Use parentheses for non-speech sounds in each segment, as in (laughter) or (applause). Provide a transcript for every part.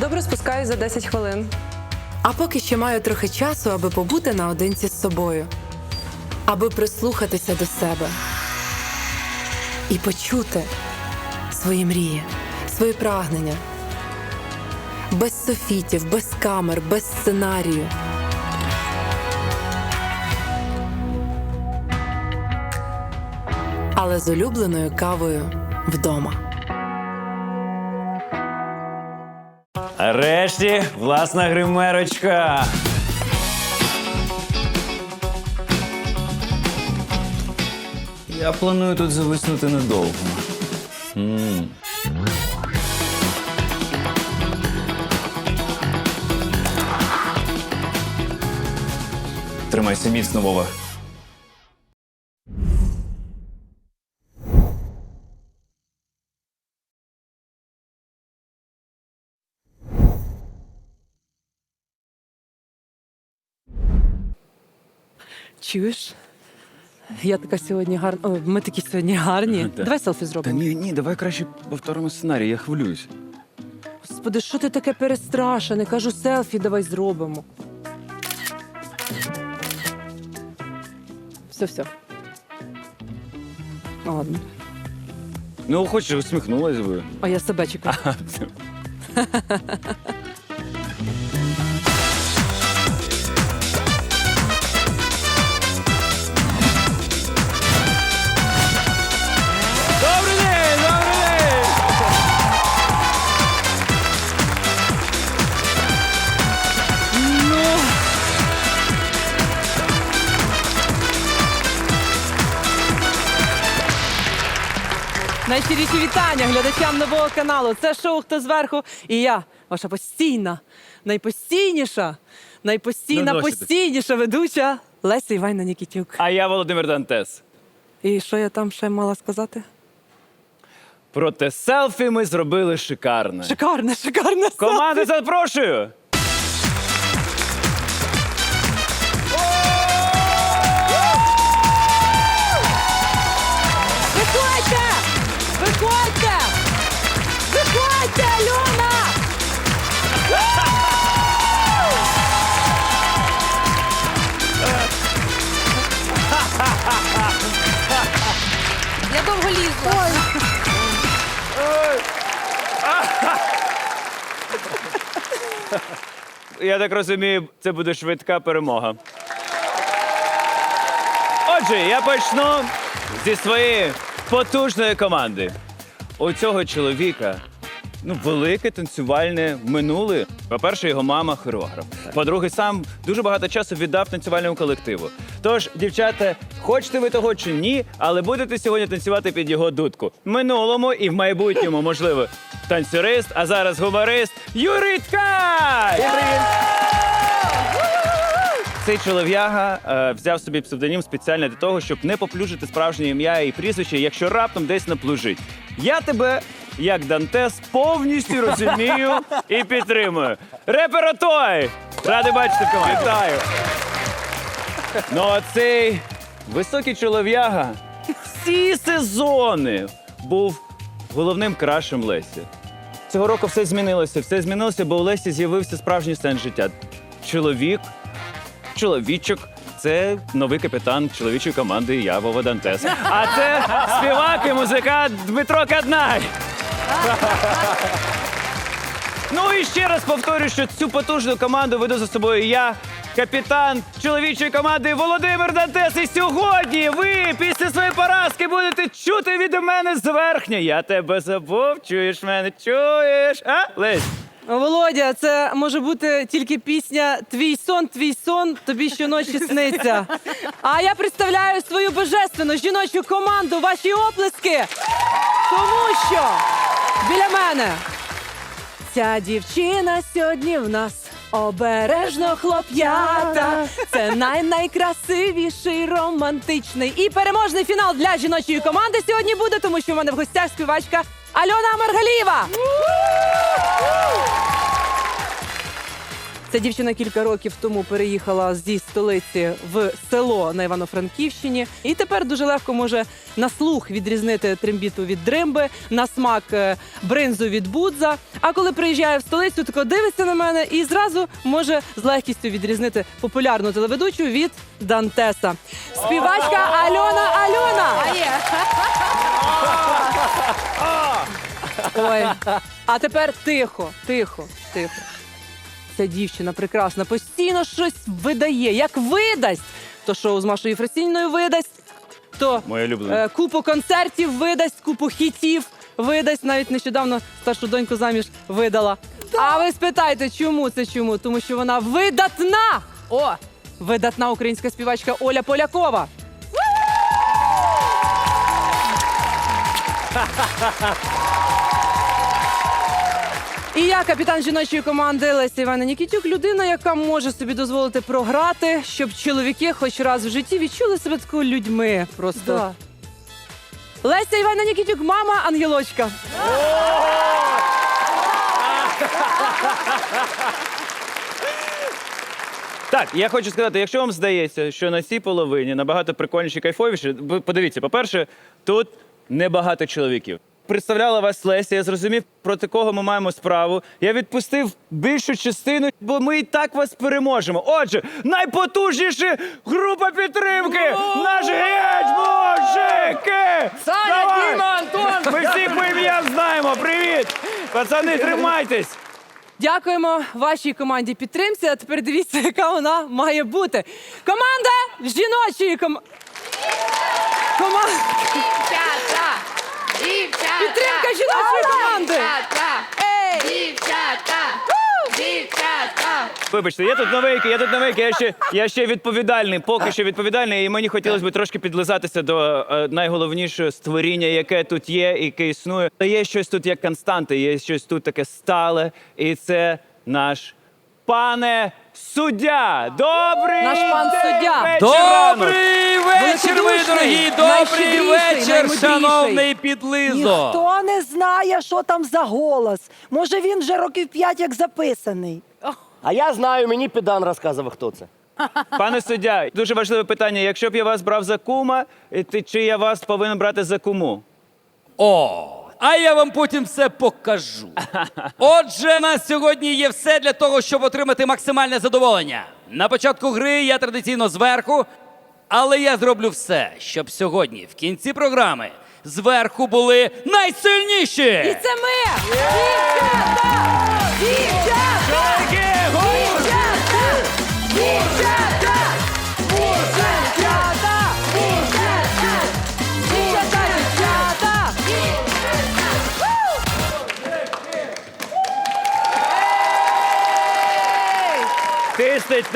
Добре спускаюсь за 10 хвилин. А поки ще маю трохи часу, аби побути наодинці з собою, аби прислухатися до себе і почути свої мрії, свої прагнення. Без софітів, без камер, без сценарію. Але з улюбленою кавою вдома. Решті власна гримерочка. Я планую тут зависнути недовго. М. Тримайся міцно, Вова. Чуєш? Я така сьогодні гарна. Ой, ми такі сьогодні гарні. Да. Давай селфі Та зробимо. ні, ні, давай краще повторимо сценарій, я хвилююсь. Господи, що ти таке перестрашене? Кажу, селфі давай зробимо. Все, все. Ладно. Ну, хоч усміхнулась би. А я себе чекаю. (laughs) Найщиріші вітання глядачам нового каналу. Це шоу Хто зверху. І я, ваша постійна, найпостійніша, найпостійна, досить. постійніша ведуча Леся Івайна Нікітюк. А я Володимир Дантес. І що я там ще мала сказати? Проте селфі ми зробили шикарне. Шикарне, шикарне. Команди запрошую! Я так розумію, це буде швидка перемога. Отже, я почну зі своєї потужної команди. У цього чоловіка ну, велике танцювальне минуле. По-перше, його мама хореограф. По-друге, сам дуже багато часу віддав танцювальному колективу. Тож, дівчата, хочете ви того чи ні, але будете сьогодні танцювати під його дудку. Минулому і в майбутньому, можливо, танцюрист, а зараз гуморист Юрій Ткач! Цей чолов'яга е, взяв собі псевдонім спеціально для того, щоб не поплюжити справжнє ім'я і прізвище, якщо раптом десь наплужить. Я тебе, як Дантес, повністю розумію і підтримую. Репер Отой! Радий бачити в команді. Вітаю! Ну а цей високий чолов'яга всі сезони був головним крашем Лесі. Цього року все змінилося. Все змінилося, бо у Лесі з'явився справжній сенс життя. Чоловік, чоловічок. Це новий капітан чоловічої команди я Вова Дантес. А це співак і музикант Дмитро Каднай. Ну і ще раз повторюю, що цю потужну команду веду за собою я, капітан чоловічої команди Володимир Дантес. І сьогодні ви після своєї поразки будете чути від мене зверхня. Я тебе забув, чуєш мене, чуєш? А, Лесь? Володя, це може бути тільки пісня Твій сон, твій сон, тобі щоночі сниться. А я представляю свою божественну жіночу команду, ваші оплески. Тому що біля мене ця дівчина сьогодні в нас. Обережно хлоп'ята, це най-найкрасивіший, романтичний і переможний фінал для жіночої команди сьогодні буде, тому що в мене в гостях співачка Альона Маргалієва. Ця дівчина кілька років тому переїхала зі столиці в село на Івано-Франківщині, і тепер дуже легко може на слух відрізнити трембіту від дримби, на смак е, бринзу від будза. А коли приїжджає в столицю, тако дивиться на мене і зразу може з легкістю відрізнити популярну телеведучу від Дантеса. Співачка Альона Альона. Ой, а тепер тихо, тихо, тихо. Ця дівчина прекрасна, постійно щось видає. Як видасть, то шоу з Машою Фросініною видасть, то улюблене. е, купу концертів видасть, купу хітів видасть. Навіть нещодавно старшу доньку заміж видала. А ви спитайте, чому це чому? Тому що вона видатна! О! Видатна українська співачка Оля Полякова. (laughs) І я, капітан жіночої команди Леся Івана Нікітюк, людина, яка може собі дозволити програти, щоб чоловіки хоч раз в житті відчули себе такою людьми. Просто Леся Івана Нікітюк, мама ангелочка. Так, я хочу сказати, якщо вам здається, що на цій половині набагато прикольніше і кайфовіше, ви подивіться, по-перше, тут небагато чоловіків. Представляла вас Леся, я зрозумів, проти кого ми маємо справу. Я відпустив більшу частину, бо ми і так вас переможемо. Отже, найпотужніша група підтримки! Наш геть, мужики! Саня, Діма, Антон! Ми всіх по ім'ям знаємо. Привіт! Пацани, тримайтесь! Дякуємо вашій команді підтримці. А тепер дивіться, яка вона має бути. Команда жіночої ком... команди. Дівчата! Дівчата! Підтримка жіночої команди! Дівчата! Дівчата! Дівчата! Вибачте, я тут новенький, я тут новенький, я ще, я ще відповідальний, поки що відповідальний, і мені хотілося б трошки підлизатися до е, найголовнішого створіння, яке тут є, і яке існує. Та є щось тут як константа, є щось тут таке стале, і це наш пане суддя. Добрий Наш пан день, суддя. вечір, ранок. Добрий вечір, мої Великодушний, дорогі! Добрий найщедріший, вечір, наймудріший. шановний підлизо! Ніхто не знає, що там за голос. Може, він вже років п'ять як записаний. А я знаю, мені педан розказував, хто це. Пане суддя, дуже важливе питання. Якщо б я вас брав за кума, е, ти- чи я вас повинен брати за куму? О, а я вам потім все покажу. (laughs) Отже, у нас сьогодні є все для того, щоб отримати максимальне задоволення. На початку гри я традиційно зверху, але я зроблю все, щоб сьогодні, в кінці програми, зверху були найсильніші. І це ми! Дівчата! Дівчата! Дівчата!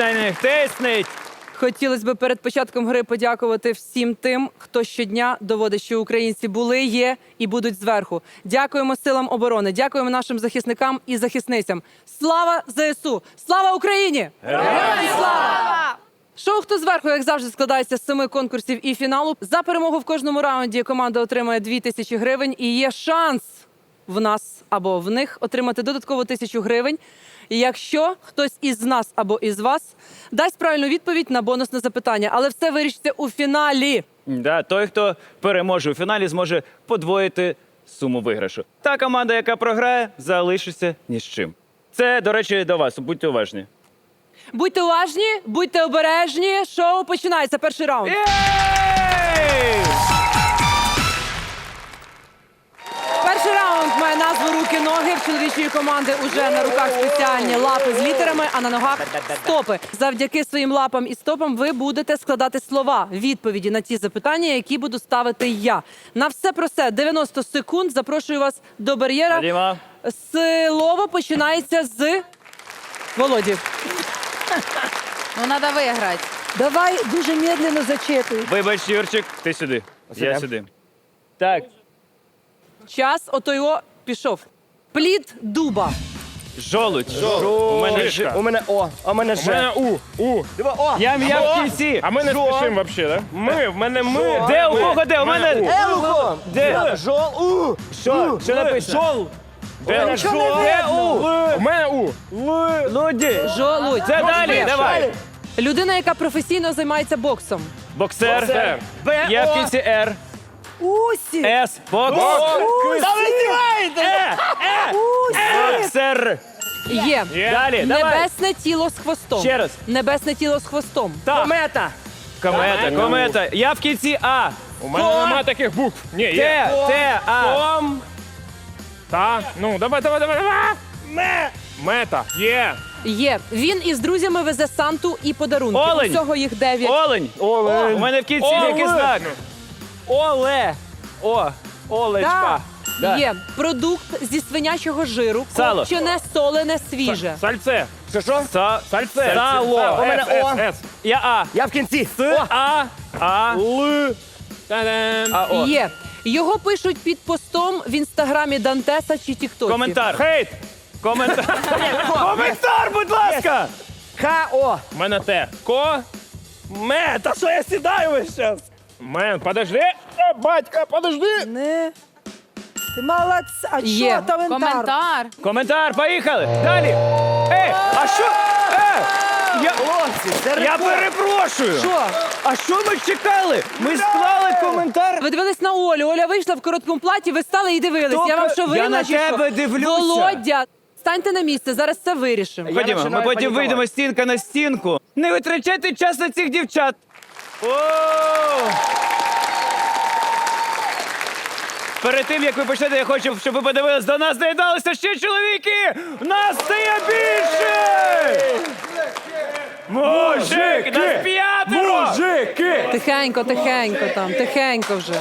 На них, тисніть! Хотілося б перед початком гри подякувати всім тим, хто щодня доводить, що українці були, є і будуть зверху. Дякуємо силам оборони, дякуємо нашим захисникам і захисницям. Слава ЗСУ! Слава Україні! Героям слава! Шоу хто зверху, як завжди, складається з семи конкурсів і фіналу. За перемогу в кожному раунді команда отримає дві тисячі гривень і є шанс в нас або в них отримати додатково тисячу гривень. Якщо хтось із нас або із вас дасть правильну відповідь на бонусне запитання, але все вирішиться у фіналі. Да, той, хто переможе у фіналі, зможе подвоїти суму виграшу. Та команда, яка програє, залишиться ні з чим. Це, до речі, до вас. Будьте уважні. Будьте уважні, будьте обережні. Шоу починається. Перший раунд. Єй! Чоловічої команди уже на руках спеціальні лапи з літерами, а на ногах стопи. Завдяки своїм лапам і стопам ви будете складати слова, відповіді на ті запитання, які буду ставити я. На все про все 90 секунд. Запрошую вас до бар'єра. Вадима. Слово починається з Володі. Ну, треба виграти. Давай дуже медленно зачитуй. Вибач, Юрчик, ти сюди. Я сюди. Так, Час ото його пішов. Плід дуба. жолудь. У мене ж. У мене О, а у мене У мене Ж. У. У. Диви, О! Я м'я в кінці. А ми не Жо. спішимо взагалі, да? Ми, в мене ми. Де у кого де? У мене. Елухо! Де? Жол, У! Що? Що написано? Жол! Де Нічого не Де у? У мене У. Луді. Жолудь. Це далі, давай. Людина, яка професійно займається боксом. Боксер. Боксер. Я в кінці Р. Усі. С. Бокс. Та ви здіваєте! Е. Е. Усі. Боксер. Є. Далі, давай. Небесне тіло з хвостом. Ще раз. Небесне тіло з хвостом. Так. Комета! Комета, комета. Я в кінці А. У мене нема таких букв. Ні, є. Т, Т, А. Том. Та. Ну, давай, давай, давай, давай. Ме. Мета. Є. Є. Він із друзями везе Санту і подарунки. Олень. Усього їх дев'ять. Олень. У мене в кінці Олень. який знак. Оле. О. Олечка. Да. Є продукт зі свинячого жиру, Сало. копчене, солене, свіже. Сальце. Що що? Са... Сальце. Сало. У мене С, О. С, С. Я А. Я в кінці. С, А. А. Л. Та-дам. А, О. Є. Його пишуть під постом в інстаграмі Дантеса чи Тіктоці. Коментар. Хейт. Коментар. (laughs) Коментар, будь ласка. Х-О. У мене Т. Ко. Ме. Та що я сідаю весь час? Мен, подожди. О, батька, подожди. Не. Ти молодець. А Є. що коментар? Коментар. Коментар, поїхали. Далі. Ей, а що? Е, я, я перепрошую. Що? А що ми чекали? Ми склали коментар. Ви дивились на Олю. Оля вийшла в короткому платі, ви стали і дивились. Я вам що я винна на чи що? тебе дивлюся. Володя, станьте на місце, зараз це вирішимо. Ходімо, ми починаю потім панікувати. вийдемо стінка на стінку. Не витрачайте час на цих дівчат. О! Перед тим, як ви почнете, я хочу, щоб ви подивились, до нас доєдналися ще чоловіки! Нас стає більше! Мужик! Нас п'ятеро! Мужики! Тихенько, тихенько там, тихенько вже.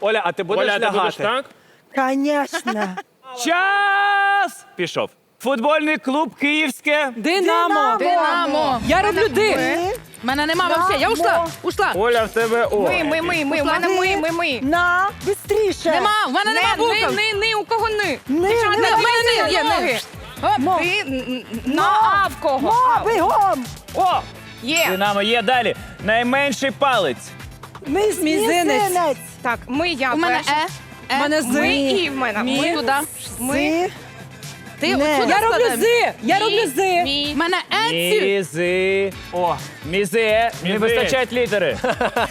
Оля, а ти будеш Оля, ти будеш лягати? так? Конечно. Час! Пішов. Футбольний клуб Київське. Динамо. Динамо. Я роблю дим. Ми. Мене нема вообще. Я ушла. Ушла. Оля, в тебе О. Ми, ми, ми, ми. У мене ми, ми, ми. На. Бистріше. Нема, в мене нема Не, букв. ни, ни, ни, у кого ни. Ни, Дівчата, ни, в мене ни, ни, є ноги. ноги. Оп, ти на А в кого? Мо, бігом. О! Є. Динамо є далі. Найменший палець. Мис, Мізинець. мізинець. Так, ми, я У мене перша. Е. У мене Ми і в мене. Ми Ми. туди. Ти Не. отсюди Я роблю зи. Я Мі, роблю зи. Мі. У мене Енці. Мізи. О, мізе. Не Мізи. вистачають літери.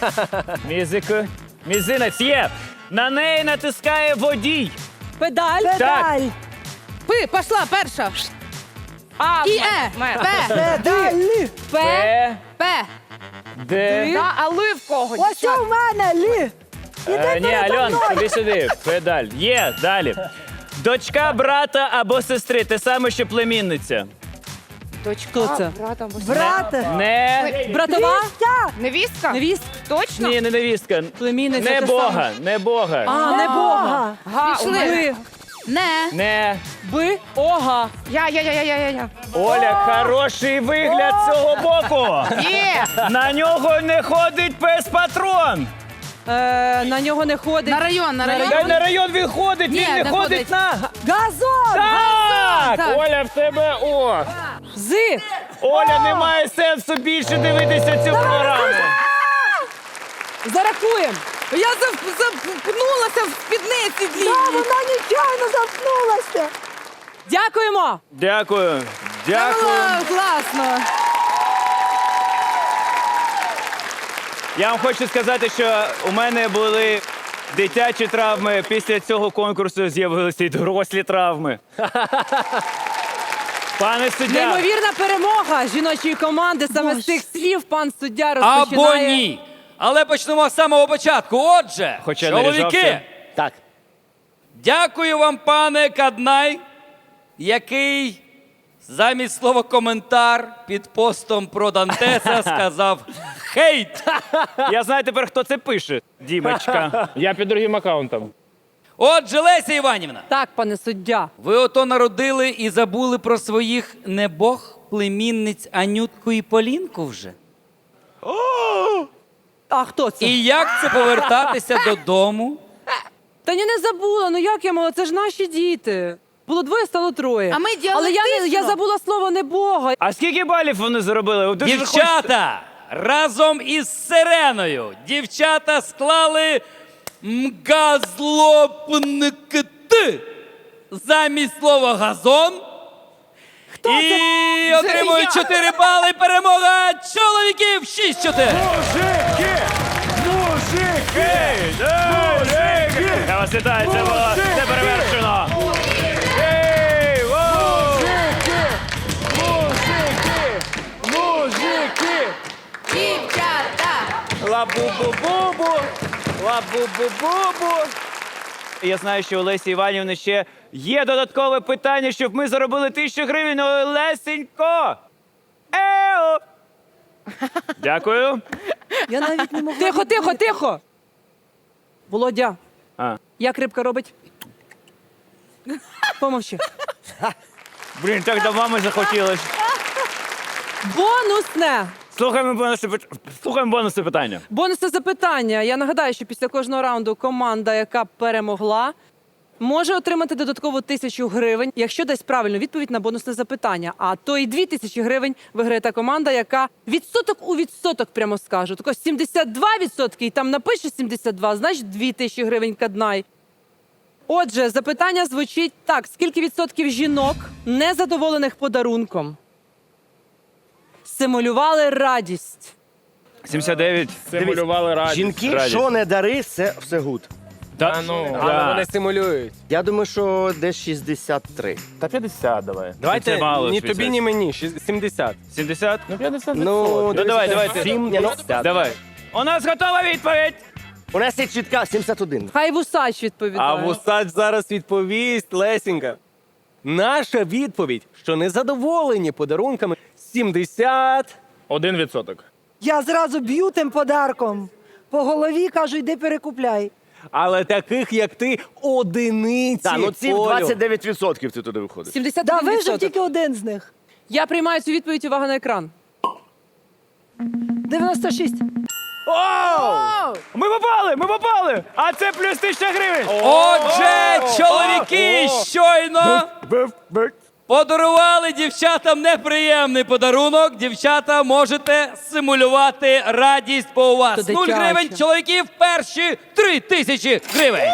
(laughs) Мізик. Мізинець є. На неї натискає водій. Педаль. Педаль. Пи, пошла, перша. А, І. Е. П. Педаль. П. П. П. Д. Да, а ли в кого? Ось у мене лі. Е, Ні, Альон, мною. сюди. Педаль. Є, далі. Дочка брата або сестри, те саме, що племінниця. Хто це? Брата, або Брат. Не. Братова? Невістка? Невіст? Точно? Ні, не невістка. Племінниця. Не те Бога, не Бога. А, не Бога. Га, у Пішли. мене. Би. Не. Не. Би. Ога. Я, я, я, я, я, я, я. Оля, хороший вигляд цього боку. Є. На нього не ходить пес патрон. Е, на нього не ходить. На район, на район. Та на район він ходить, Ні, він не не ходить ходить. на. Газон. Так! Так. Оля, в тебе О. Зи. Оля, немає сенсу більше дивитися цю програму. Зарахуємо. Я зап- запнулася в спідниці Да, вона нечайно замкнулася. Дякуємо. Дякую. Дякую. Класно. Я вам хочу сказати, що у мене були дитячі травми. Після цього конкурсу з'явилися й дорослі травми. (laughs) Пане суддя, Неймовірна перемога жіночої команди. Саме з цих слів пан суддя Або ні. Але почнемо з самого початку. Отже, Хоча чоловіки, наряжався. Так. дякую вам, пане Каднай, який замість слова коментар під постом про Дантеса (laughs) сказав хейт. (laughs) я знаю тепер, хто це пише. Дімочка. (laughs) Я під другим аккаунтом. Отже, Леся Іванівна, Так, пане суддя. ви ото народили і забули про своїх небог племінниць Анютку і Полінку вже. А хто це? І як це повертатися додому? Та ні, не забула. Ну як я могла? Це ж наші діти. Було двоє, стало троє. А ми Але я, не, я діалектично. забула слово не Бога. А скільки балів вони заробили? Дуже хочеться- Дівчата разом із Сиреною. Дівчата склали мгазлопнкт замість слова газон. І отримують 4 бали. Перемога чоловіків 6-4. Мужики! Мужики! Мужики! Я вас вітаю, це було це перевершено. Ла-бу-бу-бу-бу! Ла-бу-бу-бу-бу! Я знаю, що у Лесі Іванівни ще є додаткове питання, щоб ми заробили тисячу гривень. Ну, Лесенько! Ео! Дякую. Я навіть не могла. Тихо, тихо, тихо. Володя, А. як рибка робить? Помовчи. Блін, так до мами захотілось. Бонусне. Слухаємо бонусне Слухаємо бонусне питання. Бонусне запитання. Я нагадаю, що після кожного раунду команда, яка перемогла, може отримати додаткову тисячу гривень, якщо дасть правильну відповідь на бонусне запитання. А то і дві тисячі гривень виграє та команда, яка відсоток у відсоток прямо скаже. Тако 72 відсотки, і там напише 72, значить 2 тисячі гривень каднай. Отже, запитання звучить так: скільки відсотків жінок, незадоволених подарунком, симулювали радість? 79. Симулювали радість. Жінки, Радість. що не дари, все, все гуд. Та ну, Да. але вони симулюють. Я думаю, що десь 63. Та 50 давай. Давайте мало, ні 60. тобі, ні мені. Шість- 70. 70? Ну 50 Ну, Ну давай, давайте. Сім, ні, ну, Давай. У нас готова відповідь. У нас є чітка 71. Хай вусач відповідає. А Вусач зараз відповість Лесінка. Наша відповідь, що незадоволені подарунками 70. Один відсоток. Я зразу б'ю тим подарком. По голові кажу, йди перекупляй. Але таких, як ти, одиниці. Так, ну ці Колю. 29% ти туди виходиш. 71%. Да, вижив тільки один з них. Я приймаю цю відповідь увага на екран. 96. Ми попали, ми попали. А це плюс 1000 гривень. Отже, чоловіки щойно подарували дівчатам неприємний подарунок. Дівчата можете симулювати радість, бо у вас То 0 гривень, чоловіків перші 3 тисячі гривень.